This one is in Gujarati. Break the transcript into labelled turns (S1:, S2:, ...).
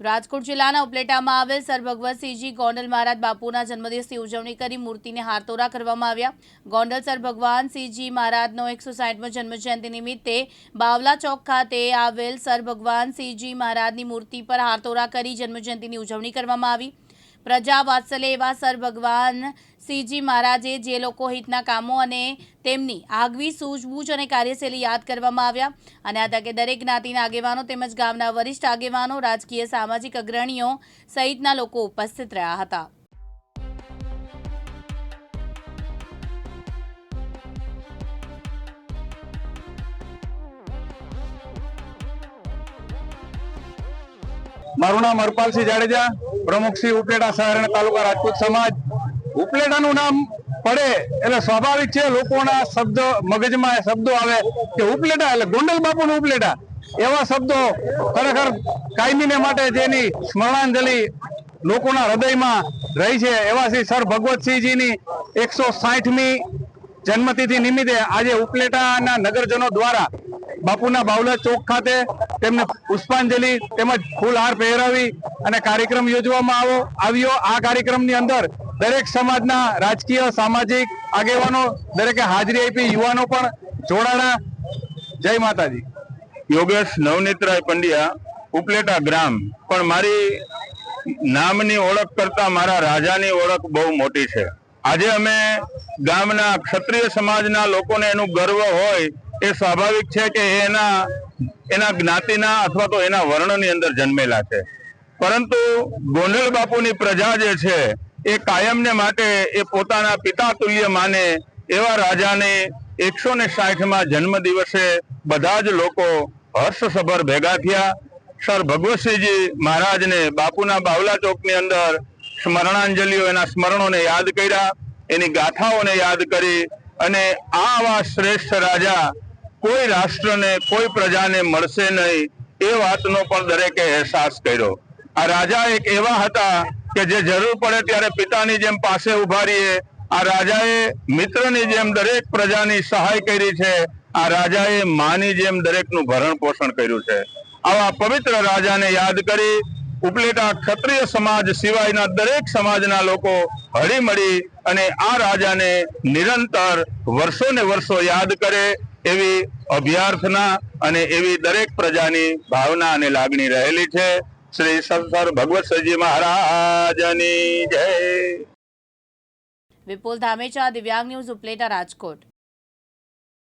S1: રાજકોટ જિલ્લાના ઉપલેટામાં આવેલ સર ભગવતસિંહજી ગોંડલ મહારાજ બાપુના જન્મદિવસની ઉજવણી કરી મૂર્તિને હારતોરા કરવામાં આવ્યા. ગોંડલ સર ભગવાન સિંહજી મહારાજનો એકસો સાઠમો જન્મજયંતિ નિમિત્તે બાવલા ચોક ખાતે આવેલ સર ભગવાન સિંહજી મહારાજની મૂર્તિ પર હારતોરા કરી જન્મજયંતિની ઉજવણી કરવામાં આવી. પ્રજા વાત્સલ્ય એવા સર ભગવાન શ્રીજી મહારાજે જે લોકો હિતના કામો અને તેમની આગવી સૂઝબૂછ અને કાર્યશૈલી યાદ કરવામાં આવ્યા. અને આ તકે દરેક જ્ઞાતિના આગેવાનો તેમજ ગામના વરિષ્ઠ આગેવાનો, રાજકીય, સામાજિક અગ્રણીઓ સહિતના લોકો ઉપસ્થિત રહ્યા હતા.
S2: મારું નામ હરપાલસિંહ જાડેજા. પ્રમુખ શ્રી ઉપલેટા શહેર તાલુકા રાજપૂત સમાજ. ઉપલેટાનું નામ પડે એટલે સ્વાભાવિક છે, લોકોના શબ્દો, મગજમાં શબ્દો આવે કે ઉપલેટા એટલે ગોંડલ બાપુનું ઉપલેટા. એવા શબ્દો ખરેખર કાયમીને માટે જેની સ્મરણાંજલિ લોકોના હૃદયમાં રહી છે. એવા શ્રી સર ભગવતસિંહજીની એકસો સાઠમી જન્મતિથિ નિમિત્તે આજે ઉપલેટાના નગરજનો દ્વારા બાપુના બાવલા ચોક ખાતે તેમને પુષ્પાંજલિ તેમજ ફૂલહાર પહેરાવી અને કાર્યક્રમ યોજવામાં આવો, આવ્યો. આ કાર્યક્રમની અંદર દરેક સમાજના રાજકીય, સામાજિક આગેવાનો, દરેકે હાજરી આપી. યુવાનો પણ જોડાણા. જય માતાજી.
S3: યોગેશ નવનીતરાય પંડ્યા, ઉપલેટા ગ્રામ. પણ મારી નામની ઓળખ કરતા મારા રાજાની ઓળખ બહુ મોટી છે. આજે અમે ગામના ક્ષત્રિય સમાજના લોકોને એનું ગર્વ હોય એ સ્વાભાવિક છે કે એના એના જ્ઞાતિના અથવા તો એના વર્ણની અંદર જન્મેલા છે. પરંતુ ગોંડલ બાપુની પ્રજા જે છે, એ કાયમને માટે એ પોતાના પિતા તુલ્ય માને એવા રાજાને એકસો ને સાઠમાં જન્મ દિવસે બધા જ લોકો હર્ષસભર ભેગા થયા. સર ભગવતસિંહજી મહારાજને બાપુના બાવલા ચોકની અંદર સ્મરણાંજલિઓ એના સ્મરણોને યાદ કર્યા. એની ગાથાઓને યાદ કરી અને આ આવા શ્રેષ્ઠ રાજા કોઈ રાષ્ટ્રને, કોઈ પ્રજાને મળશે નહીં, એ વાતનો પણ દરેકે અહેસાસ કર્યો. આ રાજા એક એવા હતા કે જે જરૂર પડે ત્યારે પિતાની જેમ પાસે ઊભા રહીએ. આ રાજાએ મિત્રની જેમ દરેક પ્રજાની સહાય કરી છે. આ રાજાએ માની જેમ દરેકનું ભરણ પોષણ કર્યું છે. આવા પવિત્ર રાજાને યાદ કરી ઉપલેટા ક્ષત્રિય સમાજ સિવાયના દરેક સમાજના લોકો હળી મળી અને આ રાજાને નિરંતર વર્ષો ને વર્ષો યાદ કરે એવી અભ્યાર્થના અને એવી દરેક પ્રજાની ભાવના અને લાગણી રહેલી છે. શ્રી સર ભગવતસિંહજી મહારાજની જય.
S1: વિપુલ ધામેચા, દિવ્યાંગ ન્યૂઝ ઉપલેટા રાજકોટ.